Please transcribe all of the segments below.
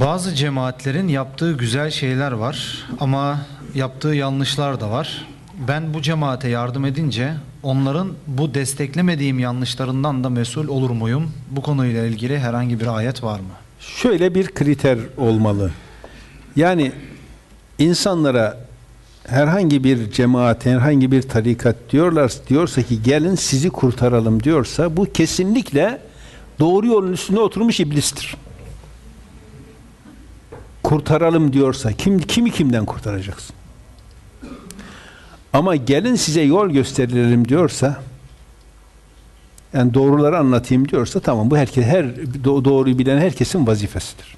Bazı cemaatlerin yaptığı güzel şeyler var ama yaptığı yanlışlar da var. Ben bu cemaate yardım edince onların bu desteklemediğim yanlışlarından da mesul olur muyum? Bu konuyla ilgili herhangi bir ayet var mı? Şöyle bir kriter olmalı. Yani insanlara herhangi bir cemaat, herhangi bir tarikat diyorlar diyorsa ki gelin sizi kurtaralım diyorsa bu kesinlikle doğru yolun üstüne oturmuş iblistir. Kurtaralım diyorsa kim kimi kimden kurtaracaksın? Ama gelin size yol gösterelim diyorsa yani doğruları anlatayım diyorsa tamam bu herkes her do- doğruyu bilen herkesin vazifesidir.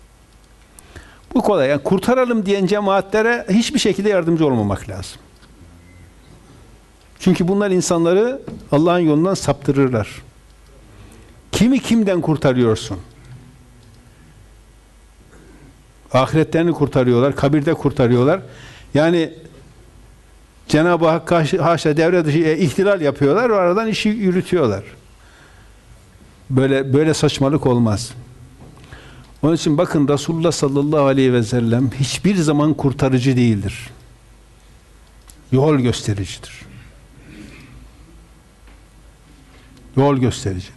Bu kolay. Yani kurtaralım diyen cemaatlere hiçbir şekilde yardımcı olmamak lazım. Çünkü bunlar insanları Allah'ın yolundan saptırırlar. Kimi kimden kurtarıyorsun? Ahiretlerini kurtarıyorlar, kabirde kurtarıyorlar. Yani Cenab-ı Hak haşa- devre dışı e, ihtilal yapıyorlar, o aradan işi yürütüyorlar. Böyle böyle saçmalık olmaz. Onun için bakın Resulullah sallallahu aleyhi ve sellem hiçbir zaman kurtarıcı değildir. Yol göstericidir. Yol gösterici.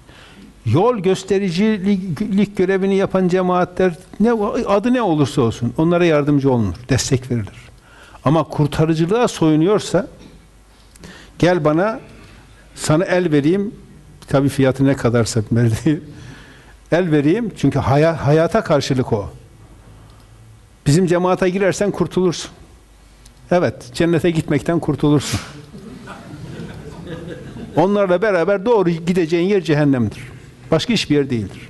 Yol göstericilik görevini yapan cemaatler ne adı ne olursa olsun onlara yardımcı olunur, destek verilir. Ama kurtarıcılığa soyunuyorsa gel bana sana el vereyim tabi fiyatı ne kadarsa el vereyim çünkü haya- hayata karşılık o. Bizim cemaate girersen kurtulursun. Evet, cennete gitmekten kurtulursun. Onlarla beraber doğru gideceğin yer cehennemdir. Başka hiçbir yer değildir.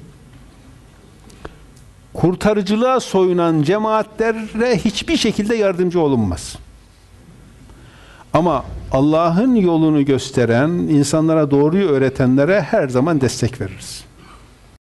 Kurtarıcılığa soyunan cemaatlere hiçbir şekilde yardımcı olunmaz. Ama Allah'ın yolunu gösteren, insanlara doğruyu öğretenlere her zaman destek veririz.